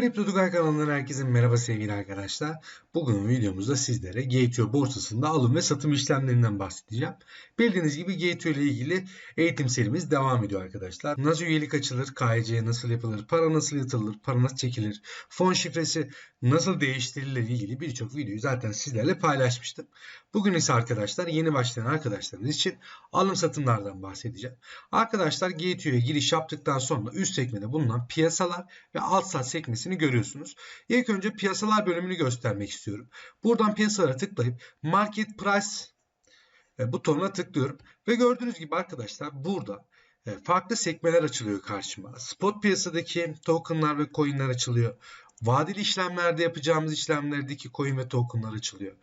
Kripto Tugay kanalından herkese merhaba sevgili arkadaşlar. Bugün videomuzda sizlere Gateo borsasında alım ve satım işlemlerinden bahsedeceğim. Bildiğiniz gibi Gateo ile ilgili eğitim serimiz devam ediyor arkadaşlar. Nasıl üyelik açılır, KYC nasıl yapılır, para nasıl yatırılır, para nasıl çekilir, fon şifresi nasıl değiştirilir ile ilgili birçok videoyu zaten sizlerle paylaşmıştım. Bugün ise arkadaşlar yeni başlayan arkadaşlarımız için alım satımlardan bahsedeceğim. Arkadaşlar Gateo'ya giriş yaptıktan sonra üst sekmede bulunan piyasalar ve alt sat sekmesini görüyorsunuz. İlk önce piyasalar bölümünü göstermek istiyorum. Buradan piyasalara tıklayıp Market Price e, butonuna tıklıyorum. Ve gördüğünüz gibi arkadaşlar burada e, farklı sekmeler açılıyor karşıma. Spot piyasadaki tokenlar ve coinler açılıyor. Vadeli işlemlerde yapacağımız işlemlerdeki coin ve tokenlar açılıyor.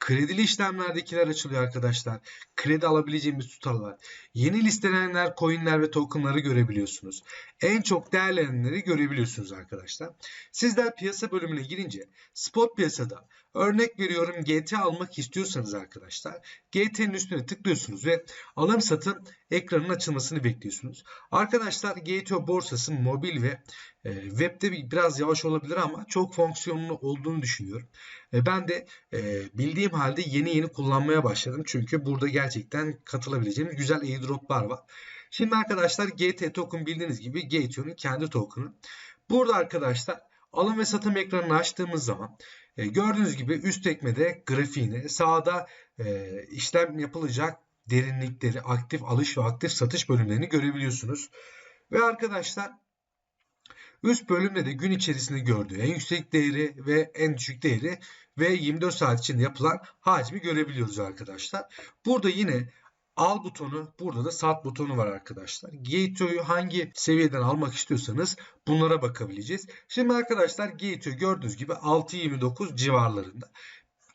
Kredili işlemlerdekiler açılıyor arkadaşlar. Kredi alabileceğimiz tutarlar. Yeni listelenenler, coinler ve tokenları görebiliyorsunuz. En çok değerlenenleri görebiliyorsunuz arkadaşlar. Sizler piyasa bölümüne girince spot piyasada örnek veriyorum GT almak istiyorsanız arkadaşlar GT'nin üstüne tıklıyorsunuz ve alım satım ekranın açılmasını bekliyorsunuz. Arkadaşlar GTO borsası mobil ve webde biraz yavaş olabilir ama çok fonksiyonlu olduğunu düşünüyorum. E, ben de e, bildiğim halde yeni yeni kullanmaya başladım. Çünkü burada gerçekten katılabileceğimiz güzel airdroplar var. Şimdi arkadaşlar GT token bildiğiniz gibi GTO'nun kendi token'ı. Burada arkadaşlar alım ve satım ekranını açtığımız zaman e, gördüğünüz gibi üst ekmede grafiğini sağda e, işlem yapılacak derinlikleri, aktif alış ve aktif satış bölümlerini görebiliyorsunuz. Ve arkadaşlar üst bölümde de gün içerisinde gördüğü en yüksek değeri ve en düşük değeri ve 24 saat içinde yapılan hacmi görebiliyoruz arkadaşlar. Burada yine al butonu, burada da sat butonu var arkadaşlar. Gateo'yu hangi seviyeden almak istiyorsanız bunlara bakabileceğiz. Şimdi arkadaşlar Gateo gördüğünüz gibi 6.29 civarlarında.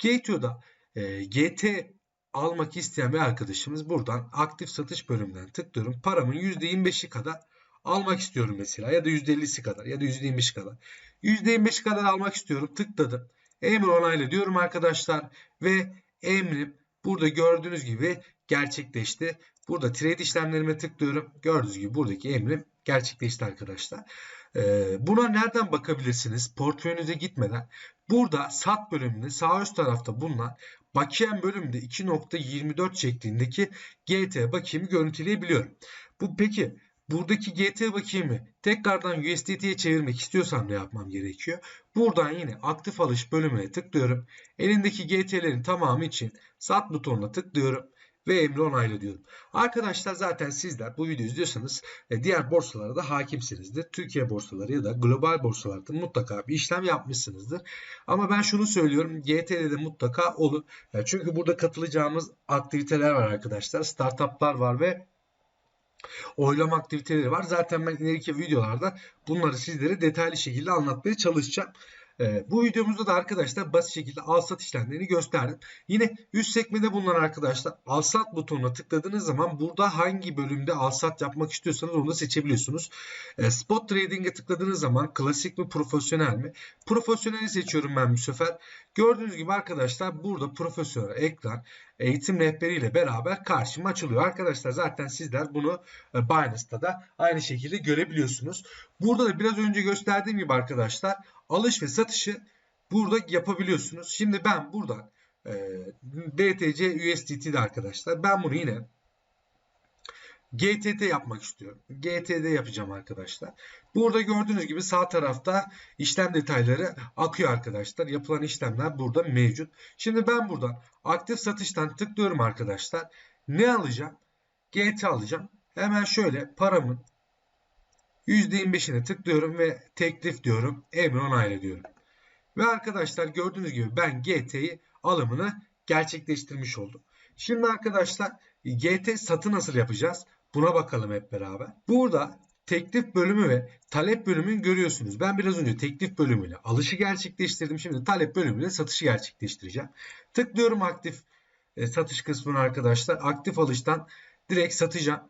Gateo'da e, GT almak isteyen bir arkadaşımız buradan aktif satış bölümünden tıklıyorum. Paramın %25'i kadar almak istiyorum mesela ya da %50'si kadar ya da %25'i kadar. %25'i kadar almak istiyorum. Tıkladım. Emir onayla diyorum arkadaşlar ve emrim burada gördüğünüz gibi gerçekleşti. Burada trade işlemlerime tıklıyorum. Gördüğünüz gibi buradaki emrim gerçekleşti arkadaşlar. Ee, buna nereden bakabilirsiniz? Portföyünüze gitmeden burada sat bölümünde sağ üst tarafta bulunan bakiyem bölümünde 2.24 şeklindeki GT bakiyemi görüntüleyebiliyorum. Bu peki buradaki GT bakiyemi tekrardan USDT'ye çevirmek istiyorsam ne yapmam gerekiyor? Buradan yine aktif alış bölümüne tıklıyorum. Elindeki GT'lerin tamamı için sat butonuna tıklıyorum ve emri onayla diyorum. Arkadaşlar zaten sizler bu videoyu izliyorsanız e, diğer borsalara da hakimsinizdir. Türkiye borsaları ya da global borsalarda mutlaka bir işlem yapmışsınızdır. Ama ben şunu söylüyorum GT'de de mutlaka olur. E, çünkü burada katılacağımız aktiviteler var arkadaşlar. Startuplar var ve oylama aktiviteleri var. Zaten ben ileriki videolarda bunları sizlere detaylı şekilde anlatmaya çalışacağım. Ee, bu videomuzda da arkadaşlar basit şekilde al sat işlemlerini gösterdim. Yine üst sekmede bulunan arkadaşlar al sat butonuna tıkladığınız zaman burada hangi bölümde al sat yapmak istiyorsanız onu da seçebiliyorsunuz. Ee, spot trading'e tıkladığınız zaman klasik mi profesyonel mi? Profesyoneli seçiyorum ben bu sefer. Gördüğünüz gibi arkadaşlar burada profesyonel ekran eğitim rehberiyle beraber karşıma açılıyor. Arkadaşlar zaten sizler bunu e, Binance'da da aynı şekilde görebiliyorsunuz. Burada da biraz önce gösterdiğim gibi arkadaşlar alış ve satışı burada yapabiliyorsunuz. Şimdi ben buradan e, BTC USDT'de arkadaşlar ben bunu yine GTT yapmak istiyorum. GTD yapacağım arkadaşlar. Burada gördüğünüz gibi sağ tarafta işlem detayları akıyor arkadaşlar. Yapılan işlemler burada mevcut. Şimdi ben buradan aktif satıştan tıklıyorum arkadaşlar. Ne alacağım? GT alacağım. Hemen şöyle paramın %25'ine tıklıyorum ve teklif diyorum. Emri onayla diyorum. Ve arkadaşlar gördüğünüz gibi ben GT'yi alımını gerçekleştirmiş oldum. Şimdi arkadaşlar GT satı nasıl yapacağız? Buna bakalım hep beraber. Burada teklif bölümü ve talep bölümünü görüyorsunuz. Ben biraz önce teklif bölümüyle alışı gerçekleştirdim. Şimdi talep bölümüyle satışı gerçekleştireceğim. Tıklıyorum aktif e, satış kısmına arkadaşlar. Aktif alıştan direkt satacağım.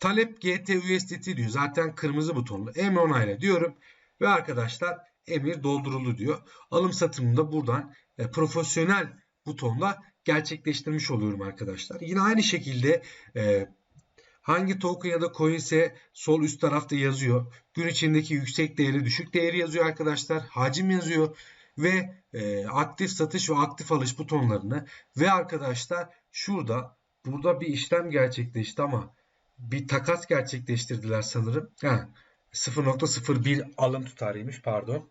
Talep GT USDT diyor. Zaten kırmızı butonlu. Emir onayla diyorum. Ve arkadaşlar emir dolduruldu diyor. Alım satımını da buradan e, profesyonel butonla gerçekleştirmiş oluyorum arkadaşlar. Yine aynı şekilde e, Hangi token ya da coin ise sol üst tarafta yazıyor. Gün içindeki yüksek değeri, düşük değeri yazıyor arkadaşlar. Hacim yazıyor ve e, aktif satış ve aktif alış butonlarını ve arkadaşlar şurada burada bir işlem gerçekleşti ama bir takas gerçekleştirdiler sanırım. Ha, 0.01 alım tutarıymış pardon.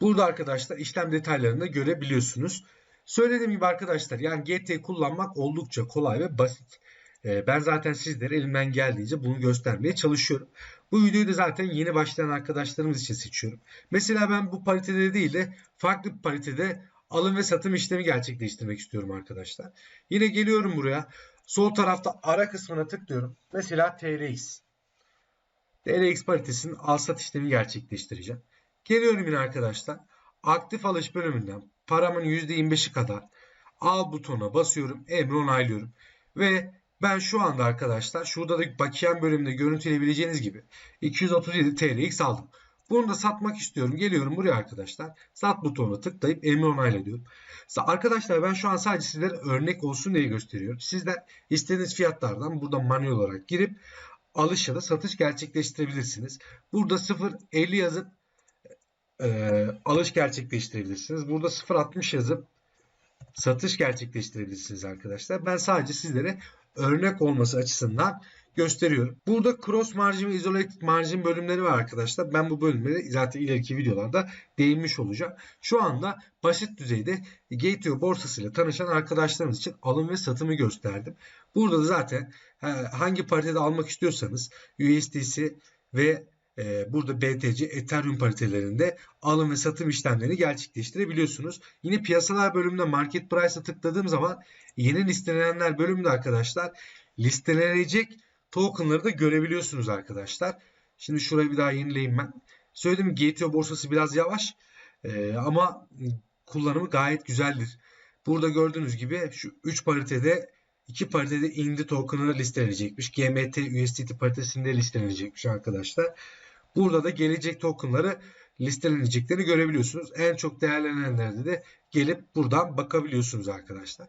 Burada arkadaşlar işlem detaylarını da görebiliyorsunuz. Söylediğim gibi arkadaşlar yani GT kullanmak oldukça kolay ve basit. Ee, Ben zaten sizlere elimden geldiğince bunu göstermeye çalışıyorum. Bu videoyu da zaten yeni başlayan arkadaşlarımız için seçiyorum. Mesela ben bu paritede değil de farklı bir paritede alım ve satım işlemi gerçekleştirmek istiyorum arkadaşlar. Yine geliyorum buraya. Sol tarafta ara kısmına tıklıyorum. Mesela TRX. TRX paritesinin al sat işlemi gerçekleştireceğim. Geliyorum yine arkadaşlar. Aktif alış bölümünden paramın %25'i kadar al butonuna basıyorum. Emri onaylıyorum. Ve ben şu anda arkadaşlar şurada da bakiyem bölümünde görüntüleyebileceğiniz gibi 237 TRX aldım. Bunu da satmak istiyorum. Geliyorum buraya arkadaşlar. Sat butonuna tıklayıp emri onayla diyorum. Arkadaşlar ben şu an sadece sizlere örnek olsun diye gösteriyorum. Sizler istediğiniz fiyatlardan burada manuel olarak girip alış ya da satış gerçekleştirebilirsiniz. Burada 0.50 yazıp e, alış gerçekleştirebilirsiniz. Burada 0.60 yazıp satış gerçekleştirebilirsiniz arkadaşlar. Ben sadece sizlere örnek olması açısından gösteriyorum. Burada cross margin ve isolated margin bölümleri var arkadaşlar. Ben bu bölümleri zaten ileriki videolarda değinmiş olacağım. Şu anda basit düzeyde Gateway borsasıyla tanışan arkadaşlarımız için alım ve satımı gösterdim. Burada da zaten hangi paritede almak istiyorsanız USDC ve e, burada BTC, Ethereum paritelerinde alım ve satım işlemlerini gerçekleştirebiliyorsunuz. Yine piyasalar bölümünde Market Price'a tıkladığım zaman yeni listelenenler bölümünde arkadaşlar listelenecek tokenları da görebiliyorsunuz arkadaşlar. Şimdi şurayı bir daha yenileyim ben. Söyledim Gateway borsası biraz yavaş e, ama kullanımı gayet güzeldir. Burada gördüğünüz gibi şu 3 paritede 2 paritede indi token'ı listelenecekmiş. GMT USDT paritesinde listelenecekmiş arkadaşlar. Burada da gelecek tokenları listeleneceklerini görebiliyorsunuz. En çok değerlenenlerde de gelip buradan bakabiliyorsunuz arkadaşlar.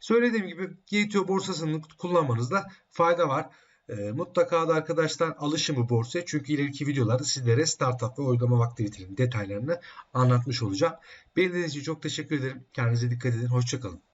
Söylediğim gibi GTO borsasını kullanmanızda fayda var. E, mutlaka da arkadaşlar alışın bu borsaya. Çünkü ileriki videolarda sizlere startup ve uygulama aktivitelerinin detaylarını anlatmış olacağım. Benim için çok teşekkür ederim. Kendinize dikkat edin. Hoşçakalın.